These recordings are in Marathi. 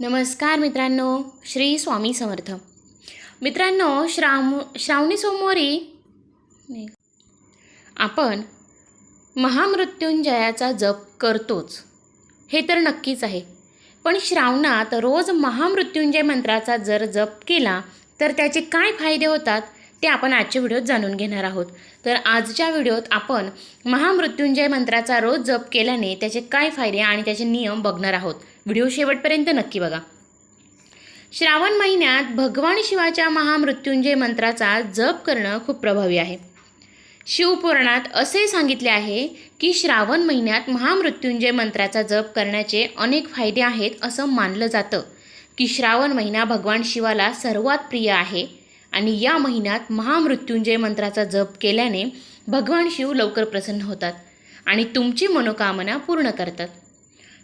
नमस्कार मित्रांनो श्री स्वामी समर्थ. मित्रांनो श्राव श्रावणी सोमवारी आपण महामृत्युंजयाचा जप करतोच. हे तर नक्कीच आहे. पण श्रावणात रोज महामृत्युंजय मंत्राचा जर जप केला तर त्याचे काय फायदे होतात? ते आपण आजच्या व्हिडिओत जाणून घेणार आहोत. तर आजच्या व्हिडिओत आपण महामृत्युंजय मंत्राचा रोज जप केल्याने त्याचे काय फायदे आणि त्याचे नियम बघणार आहोत. व्हिडिओ शेवटपर्यंत नक्की बघा. श्रावण महिन्यात भगवान शिवाच्या महामृत्युंजय मंत्राचा जप करणं खूप प्रभावी आहे. शिवपुराणात असे सांगितले आहे की श्रावण महिन्यात महामृत्युंजय मंत्राचा जप करण्याचे अनेक फायदे आहेत असं मानलं जातं. की श्रावण महिना भगवान शिवाला सर्वात प्रिय आहे. आणि या महिन्यात महामृत्युंजय मंत्राचा जप केल्याने भगवान शिव लवकर प्रसन्न होतात आणि तुमची मनोकामना पूर्ण करतात.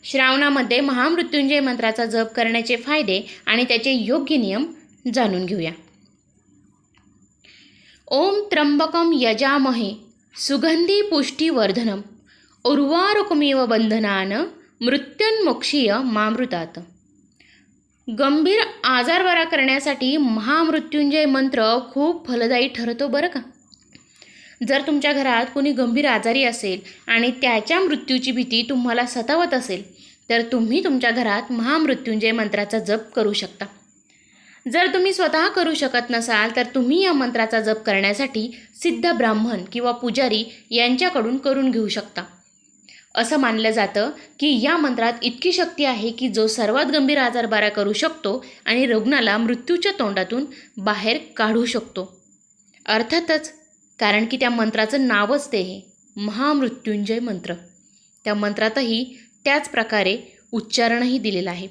श्रावणामध्ये महामृत्युंजय मंत्राचा जप करण्याचे फायदे आणि त्याचे योग्य नियम जाणून घेऊया. ओम त्र्यंबकम यजामहे सुगंधी पुष्टीवर्धनम उर्वारुकमेव बंधनान मृत्युन्मोक्षीय मामृतात. गंभीर आजार बरा करण्यासाठी महामृत्युंजय मंत्र खूप फलदायी ठरतो बरं का? जर तुमच्या घरात कोणी गंभीर आजारी असेल आणि त्याच्या मृत्यूची भीती तुम्हाला सतावत असेल तर तुम्ही तुमच्या घरात महामृत्युंजय मंत्राचा जप करू शकता. जर तुम्ही स्वतः करू शकत नसाल तर तुम्ही या मंत्राचा जप करण्यासाठी सिद्ध ब्राह्मण किंवा पुजारी यांच्याकडून करून घेऊ शकता. असं मानलं जातं की या मंत्रात इतकी शक्ती आहे की जो सर्वात गंभीर आजार बरा करू शकतो आणि रुग्णाला मृत्यूच्या तोंडातून बाहेर काढू शकतो. अर्थातच कारण की त्या मंत्राचं नावच ते हे महामृत्युंजय मंत्र. त्या मंत्रातही त्याच प्रकारे उच्चारणही दिलेलं आहे.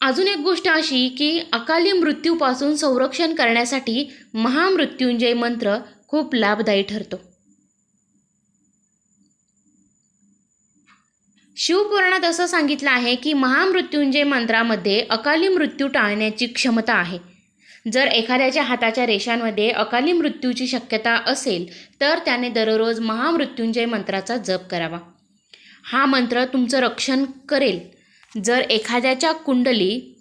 अजून एक गोष्ट अशी की अकाली मृत्यूपासून संरक्षण करण्यासाठी महामृत्युंजय मंत्र खूप लाभदायी ठरतो. शिवपुराणात असं सांगितलं आहे की महामृत्युंजय मंत्रामध्ये अकाली मृत्यू टाळण्याची क्षमता आहे. जर एखाद्याच्या हाताच्या रेषांमध्ये अकाली मृत्यूची शक्यता असेल तर त्याने दररोज महामृत्युंजय मंत्राचा जप करावा. हा मंत्र तुमचं रक्षण करेल. जर एखाद्याच्या कुंडली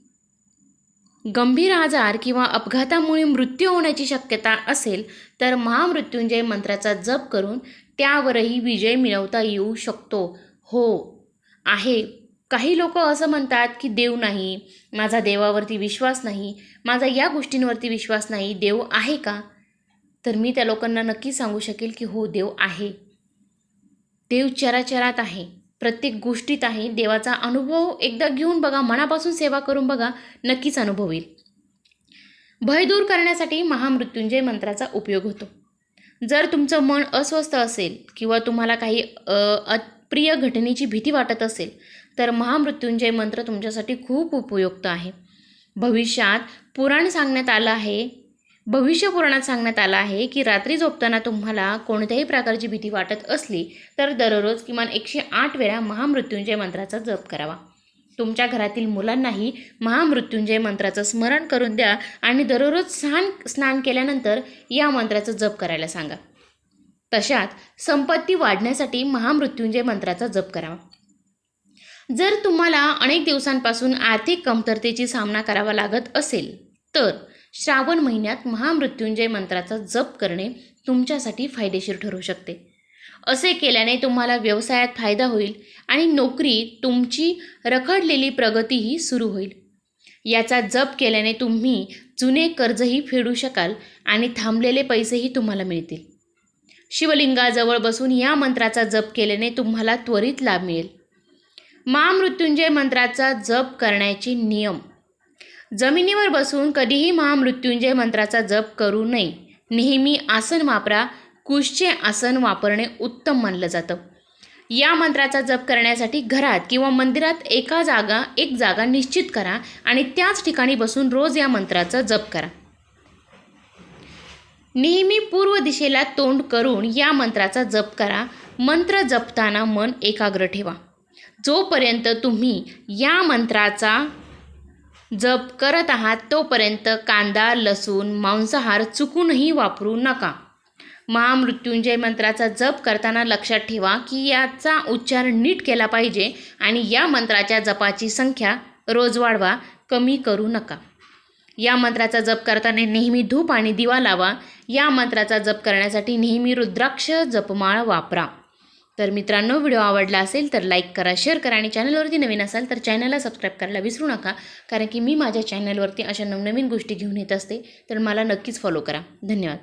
गंभीर आजार किंवा अपघातामुळे मृत्यू होण्याची शक्यता असेल तर महामृत्युंजय मंत्राचा जप करून त्यावरही विजय मिळवता येऊ शकतो. हो. आहे. काही लोक असं म्हणतात की देव नाही माझा देवावरती विश्वास नाही माझा या गोष्टींवरती विश्वास नाही देव आहे का? तर मी त्या लोकांना नक्की सांगू शकेल की हो देव आहे. देव चराचरात आहे. प्रत्येक गोष्टीत आहे. देवाचा अनुभव एकदा घेऊन बघा मनापासून सेवा करून बघा नक्कीच अनुभव येईल. भय दूर करण्यासाठी महामृत्युंजय मंत्राचा उपयोग होतो. जर तुमचं मन अस्वस्थ असेल किंवा तुम्हाला काही अप्रिय घटनेची भीती वाटत असेल तर महामृत्युंजय मंत्र तुमच्यासाठी खूप उपयुक्त आहे. भविष्यात पुराण सांगण्यात आलं आहे भविष्य पुराणात सांगण्यात आलं आहे की रात्री झोपताना तुम्हाला कोणत्याही प्रकारची भीती वाटत असली तर दररोज किमान एकशे आठ वेळा महामृत्युंजय मंत्राचा जप करावा. तुमच्या घरातील मुलांनाही महामृत्युंजय मंत्राचं स्मरण करून द्या आणि दररोज स्नान स्नान केल्यानंतर या मंत्राचं जप करायला सांगा. तशात संपत्ती वाढण्यासाठी महामृत्युंजय मंत्राचा जप करावा. जर तुम्हाला अनेक दिवसांपासून आर्थिक कमतरतेची सामना करावा लागत असेल तर श्रावण महिन्यात महामृत्युंजय मंत्राचा जप करणे तुमच्यासाठी फायदेशीर ठरू शकते. असे केल्याने तुम्हाला व्यवसायात फायदा होईल आणि नोकरी तुमची रखडलेली प्रगतीही सुरू होईल. याचा जप केल्याने तुम्ही जुने कर्जही फेडू शकाल आणि थांबलेले पैसेही तुम्हाला मिळतील. शिवलिंगाजवळ बसून या मंत्राचा जप केल्याने तुम्हाला त्वरित लाभ मिळेल. महामृत्युंजय मंत्राचा जप करण्याचे नियम. जमिनीवर बसून कधीही महामृत्युंजय मंत्राचा जप करू नये. नेहमी आसन वापरा कुशचे आसन वापरणे उत्तम मानलं जातं. या मंत्राचा जप करण्यासाठी घरात किंवा मंदिरात एका जागा एक जागा निश्चित करा आणि त्याच ठिकाणी बसून रोज या मंत्राचा जप करा. नेहमी पूर्व दिशेला तोंड करून या मंत्राचा जप करा. मंत्र जपताना मन एकाग्र ठेवा. जोपर्यंत तुम्ही या मंत्राचा जप करत आहात तोपर्यंत कांदा लसूण मांसाहार चुकूनही वापरू नका. महामृत्युंजय मंत्राचा जप करताना लक्षात ठेवा की याचा उच्चार नीट केला पाहिजे आणि या मंत्राच्या जपाची संख्या रोज वाढवा कमी करू नका. या मंत्राचा जप करताना नेहमी धूप आणि दिवा लावा. या मंत्राचा जप करण्यासाठी नेहमी रुद्राक्ष जपमाळ वापरा. तर मित्रांनो व्हिडिओ आवडला असेल तर लाईक करा शेअर करा आणि चॅनलवरती नवीन असाल तर चॅनलला सबस्क्राईब करायला विसरू नका कारण की मी माझ्या चॅनलवरती अशा नवनवीन गोष्टी घेऊन येत असते. तर मला नक्कीच फॉलो करा. धन्यवाद.